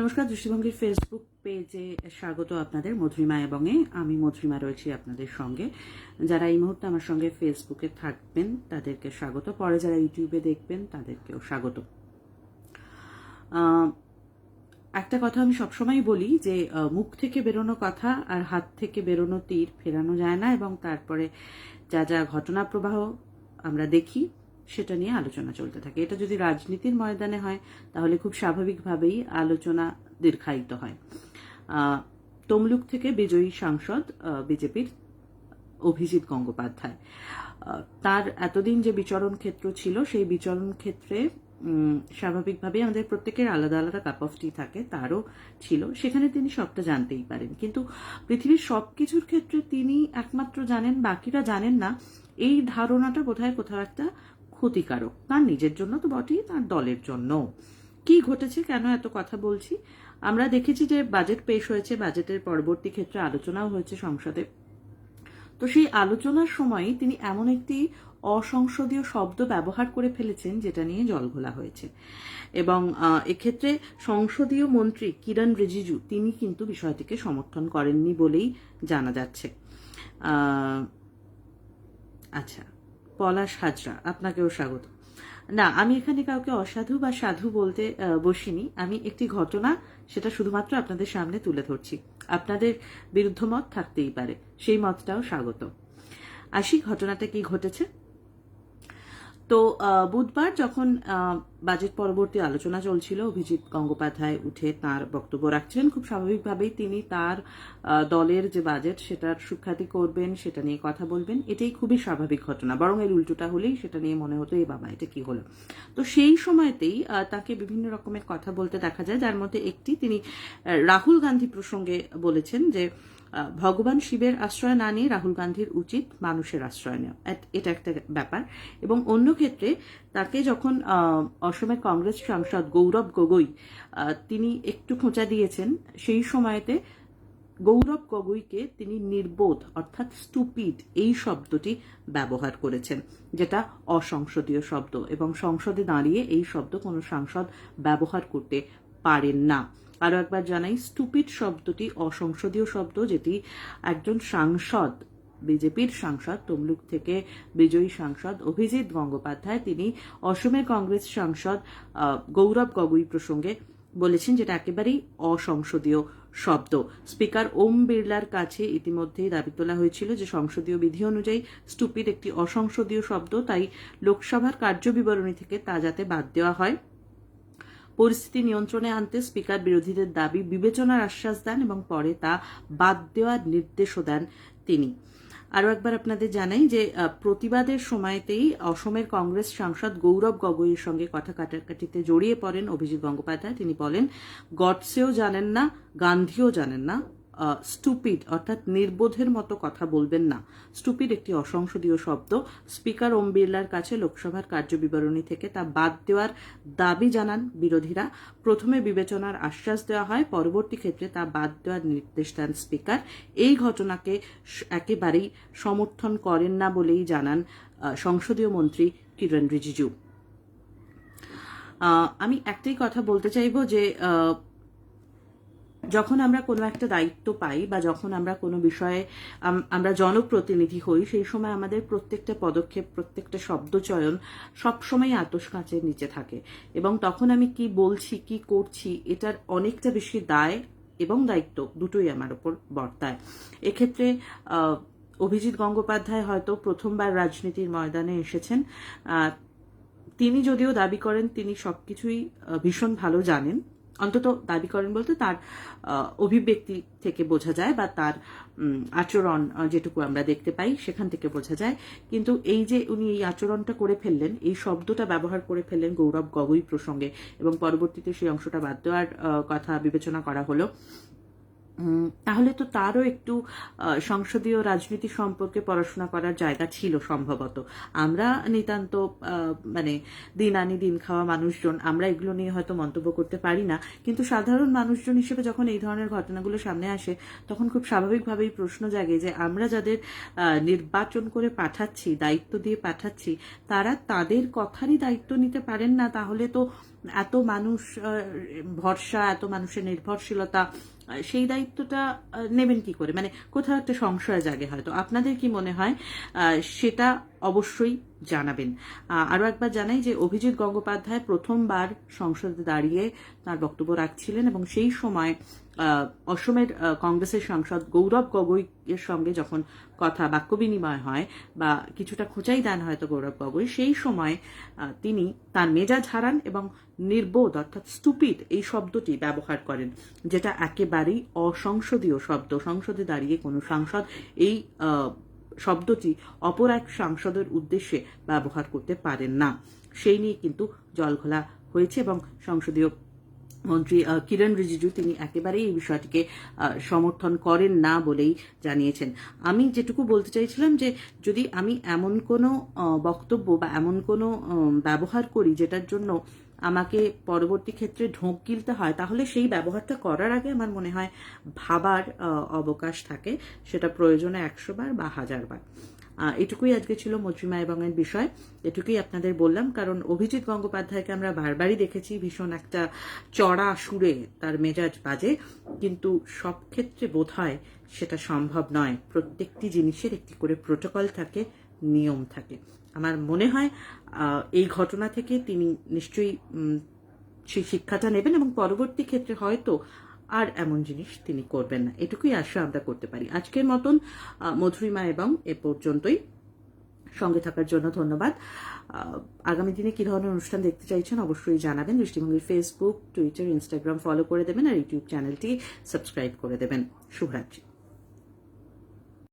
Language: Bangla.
নমস্কার, দৃষ্টিভঙ্গির ফেসবুক পেজে স্বাগত আপনাদের, মধুরিমা এবং আমি মধুরিমা রয়েছি আপনাদের সঙ্গে। যারা এই মুহূর্তে আমার সঙ্গে ফেসবুকে থাকবেন, তাদেরকে স্বাগত। পরে যারা ইউটিউবে দেখবেন, তাদেরকেও স্বাগত। একটা কথা আমি সবসময় বলি যে মুখ থেকে বেরোনো কথা আর হাত থেকে বেরোনো তীর ফেরানো যায় না এবং তারপরে যা যা ঘটনা প্রবাহ আমরা দেখি সেটা নিয়ে আলোচনা চলতে থাকে। এটা যদি রাজনীতির ময়দানে হয় তাহলে খুব স্বাভাবিকভাবেই আলোচনা দীর্ঘায়িত হয়। তমলুক থেকে বিজয়ী সাংসদ বিজেপির অভিজিৎ গঙ্গোপাধ্যায়। তার এতদিন যে বিচরণ ক্ষেত্র ছিল সেই বিচরণ ক্ষেত্রে উম, স্বাভাবিকভাবেই আমাদের প্রত্যেকের আলাদা আলাদা কাপ অফ টি থাকে তারও ছিল। সেখানে তিনি সবটা জানতেই পারেন। কিন্তু পৃথিবীর সব কিছুর ক্ষেত্রে তিনি একমাত্র জানেন বাকিরা জানেন না। এই ধারণাটা বোধহয় কোথাও একটা ক্ষতিকারক। তার নিজের জন্য তো বটেই, তার দলের জন্য। কি ঘটেছে, কেন এত কথা বলছি? আমরা দেখেছি যে বাজেট পেশ হয়েছে, বাজেটের পরবর্তী ক্ষেত্রে আলোচনাও হয়েছে সংসদে। তো সেই আলোচনার সময় তিনি এমন একটি অসংসদীয় শব্দ ব্যবহার করে ফেলেছেন, যেটা নিয়ে জলঘোলা হয়েছে। এবং এক্ষেত্রে সংসদীয় মন্ত্রী কিরণ রিজিজু, তিনি কিন্তু বিষয়টিকে সমর্থন করেননি বলেই জানা যাচ্ছে। আচ্ছা। পলাশ হাজরা, আপনাকেও স্বাগত। না, আমি এখানে কাউকে অসাধু বা সাধু বলতে বসিনি। আমি একটি ঘটনা সেটা শুধুমাত্র আপনাদের সামনে তুলে ধরছি। আপনাদের বিরুদ্ধ মত থাকতেই পারে। সেই মতটাও স্বাগত। আসি, ঘটনাটা কি ঘটেছে? তো বুধবার যখন বাজেট পরবর্তী আলোচনা চলছিল, অভিজিৎ গঙ্গোপাধ্যায় উঠে তার বক্তব্য রাখছিলেন খুব স্বাভাবিকভাবেই তিনি তার দলের যে বাজেট, সেটার সুখ্যাতি করবেন, সেটা নিয়ে কথা বলবেন। এটাই খুবই স্বাভাবিক ঘটনা। বরং এর উল্টোটা হলেই সেটা নিয়ে মনে হতো এই বাবা, এটা কি হলো? তো সেই সময়তেই তাকে বিভিন্ন রকমের কথা বলতে দেখা যায়। যার মধ্যে একটি তিনি রাহুল গান্ধী প্রসঙ্গে বলেছেন যে ভগবান শিবের আশ্রয় না নিয়ে রাহুল গান্ধীর উচিত মানুষের আশ্রয় নেওয়া। এটা একটা ব্যাপার। এবং অন্য ক্ষেত্রে তাকে যখন অসমের কংগ্রেস সাংসদ গৌরব গগৈ তিনি একটু খোঁচা দিয়েছেন, সেই সময়তে গৌরব গগৈকে তিনি নির্বোধ অর্থাৎ স্টুপিড এই শব্দটি ব্যবহার করেছেন, যেটা অসংসদীয় শব্দ। এবং সংসদে দাঁড়িয়ে এই শব্দ কোনো সাংসদ ব্যবহার করতে পারেন না। আরও একবার জানাই, স্টুপিড শব্দটি অসংসদীয় শব্দ যেটি একজন সাংসদ, বিজেপির সাংসদ, তমলুক থেকে বিজয়ী সাংসদ অভিজিৎ গঙ্গোপাধ্যায়, তিনি অসমের কংগ্রেস সাংসদ গৌরব গগৈ প্রসঙ্গে বলেছেন যেটা একেবারেই অসংসদীয় শব্দ। স্পিকার ওম বিড়লার কাছে ইতিমধ্যেই দাবি তোলা হয়েছিল যে সংসদীয় বিধি অনুযায়ী স্টুপিড একটি অসংসদীয় শব্দ, তাই লোকসভার কার্যবিবরণী থেকে তা যাতে বাদ দেওয়া হয়। পরিস্থিতি নিয়ন্ত্রণে আনতে স্পিকার বিরোধীদের দাবি বিবেচনার আশ্বাস দেন এবং পরে তা বাদ দেওয়ার নির্দেশও দেন তিনি। আরও একবার আপনাদের জানাই যে প্রতিবাদের সময়তেই অসমের কংগ্রেস সাংসদ গৌরব গগৈয়ের সঙ্গে কথা কাটাকাটিতে জড়িয়ে পড়েন অভিজিৎ গঙ্গোপাধ্যায়। তিনি বলেন, গডসেও জানেন না, গান্ধীও জানেন না স্টুপিড অর্থাৎ নির্বোধের মতো কথা বলবেন না। স্টুপিড একটি অসংসদীয় শব্দ। স্পিকার ওম বিড়লার কাছে লোকসভার কার্যবিবরণী থেকে তা বাদ দেওয়ার দাবি জানান বিরোধীরা। প্রথমে বিবেচনার আশ্বাস দেওয়া হয়, পরবর্তী ক্ষেত্রে তা বাদ দেওয়ার নির্দেশ দেন স্পিকার এই ঘটনাকে একেবারেই সমর্থন করেন না বলেই জানান সংসদীয় মন্ত্রী কিরণ রিজিজু। আমি একটাই কথা বলতে চাইব যে যখন আমরা কোনো একটা দায়িত্ব পাই বা যখন আমরা কোনো বিষয়ে আমরা জনপ্রতিনিধি হই সেই সময় আমাদের প্রত্যেকটা পদক্ষেপ প্রত্যেকটা শব্দচয়ন সবসময় আতস কাঁচের নিচে থাকে। এবং তখন আমি কি বলছি কি করছি এটার অনেকটা বেশি দায় এবং দায়িত্ব দুটোই আমার ওপর বর্তায়। এক্ষেত্রে অভিজিৎ গঙ্গোপাধ্যায় হয়তো প্রথমবার রাজনীতির ময়দানে এসেছেন। তিনি যদিও দাবি করেন তিনি সবকিছুই আহ, ভীষণ ভালো জানেন। অন্তত দাবি করেন বলতে তার অভিব্যক্তি থেকে বোঝা যায় বা তার আচরণ যেটুকু আমরা দেখতে পাই সেখান থেকে বোঝা যায়। কিন্তু এই যে উনি এই আচরণটা করে ফেললেন, এই শব্দটা ব্যবহার করে ফেললেন গৌরব গগৈ প্রসঙ্গে এবং পরবর্তীতে সেই অংশটা বাদ দেওয়ার কথা বিবেচনা করা হলো। তাহলে তো তারও একটু সংসদীয় রাজনীতি সম্পর্কে পড়াশোনা করার জায়গা ছিল সম্ভবত। আমরা নিতান্ত মানে দিন আনি দিন খাওয়া মানুষজন, আমরা এগুলো নিয়ে হয়তো মন্তব্য করতে পারি না। কিন্তু সাধারণ মানুষজন হিসেবে যখন এই ধরনের ঘটনাগুলো সামনে আসে, তখন খুব স্বাভাবিকভাবেই প্রশ্ন জাগে যে আমরা যাদের নির্বাচন করে পাঠাচ্ছি, দায়িত্ব দিয়ে পাঠাচ্ছি, তারা তাদের কথারই দায়িত্ব নিতে পারেন না। তাহলে তো এত মানুষ ভরসা, এত মানুষের নির্ভরশীলতা সেই দায়িত্বটা নেবেন কি করে? মানে কোথাও একটা সংশয় জাগে হয়তো। আপনাদের কি মনে হয়? সেটা অবশ্যই জানাবেন। আরও আরও একবার জানাই যে অভিজিৎ গঙ্গোপাধ্যায় প্রথমবার সংসদে দাঁড়িয়ে তার বক্তব্য রাখছিলেন এবং সেই সময় অসমের কংগ্রেসের সাংসদ গৌরব গগৈ এর সঙ্গে যখন কথা বাক্য বিনিময় হয় বা কিছুটা খোঁচাই দেন হয়তো গৌরব গগৈ, সেই সময় তিনি তার মেজাজ হারান এবং নির্বোধ অর্থাৎ স্টুপিড এই শব্দটি ব্যবহার করেন, যেটা একেবারেই অসংসদীয় শব্দ। সংসদে দাঁড়িয়ে কোনো সাংসদ এই শব্দটি অপর এক সাংসদের উদ্দেশ্যে ব্যবহার করতে পারেন না। সেই নিয়ে কিন্তু জলঘোলা হয়েছে এবং সংসদীয় মন্ত্রী কিরণ রিজিজু তিনি একেবারেই এই বিষয়টিকে সমর্থন করেন না বলেই জানিয়েছেন। আমি যেটুকু বলতে চাইছিলাম যে, যদি আমি এমন কোনো বক্তব্য বা এমন কোনো ব্যবহার করি যেটার জন্য আমাকে পরবর্তী ক্ষেত্রে ঢোক গিলতে হয়, তাহলে সেই ব্যবহারটা করার আগে আমার মনে হয় ভাবার অবকাশ থাকে। সেটা প্রয়োজনে একশো বার বা হাজার বার। এটুকুই আজকে ছিল মজরিমা এবং এর বিষয়। এটুকুই আপনাদের বললাম, কারণ অভিজিৎ গঙ্গোপাধ্যায়কে আমরা বারবারই দেখেছি, ভীষণ একটা চড়া সুরে তার মেজাজ বাজে, কিন্তু সব ক্ষেত্রে বোধ হয় সেটা সম্ভব নয়। প্রত্যেকটি জিনিসের একটি করে প্রোটোকল থাকে, নিয়ম থাকে। আমার মনে হয় এই ঘটনা থেকে তিনি নিশ্চয়ই সেই শিক্ষাটা নেবেন এবং পরবর্তী ক্ষেত্রে হয়তো আর এমন জিনিস তিনি করবেন না। এটুকুই আশা আমরা করতে পারি। আজকের মতন মধুরিমা এবং এ পর্যন্তই। সঙ্গে থাকার জন্য ধন্যবাদ। আগামী দিনে কি ধরনের অনুষ্ঠান দেখতে চাইছেন অবশ্যই জানাবেন। দৃষ্টিভঙ্গির ফেসবুক টুইটার ইনস্টাগ্রাম ফলো করে দেবেন আর ইউটিউব চ্যানেলটি সাবস্ক্রাইব করে দেবেন। শুভরাত্রি।